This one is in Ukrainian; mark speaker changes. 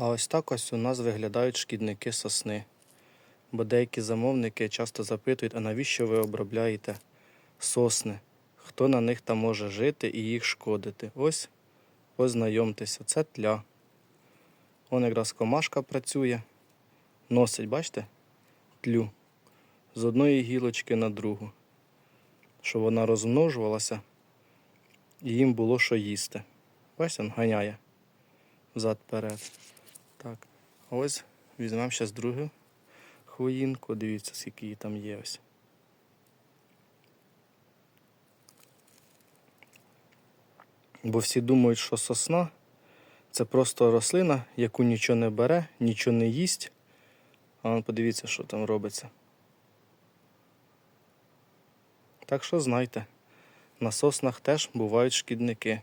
Speaker 1: А ось так ось у нас виглядають шкідники сосни. Бо деякі замовники часто запитують, а навіщо ви обробляєте сосни? Хто на них там може жити і їх шкодити? Ось ознайомтеся, це тля. Он якраз комашка працює, носить, бачите, тлю з одної гілочки на другу, щоб вона розмножувалася і їм було що їсти. Бачите, він ганяє взад-перед. Так, ось візьмемо зараз другу хвоїнку. Дивіться, скільки її там є ось. Бо всі думають, що сосна це просто рослина, яку нічого не бере, нічого не їсть. А вон подивіться, що там робиться. Так що знайте, на соснах теж бувають шкідники.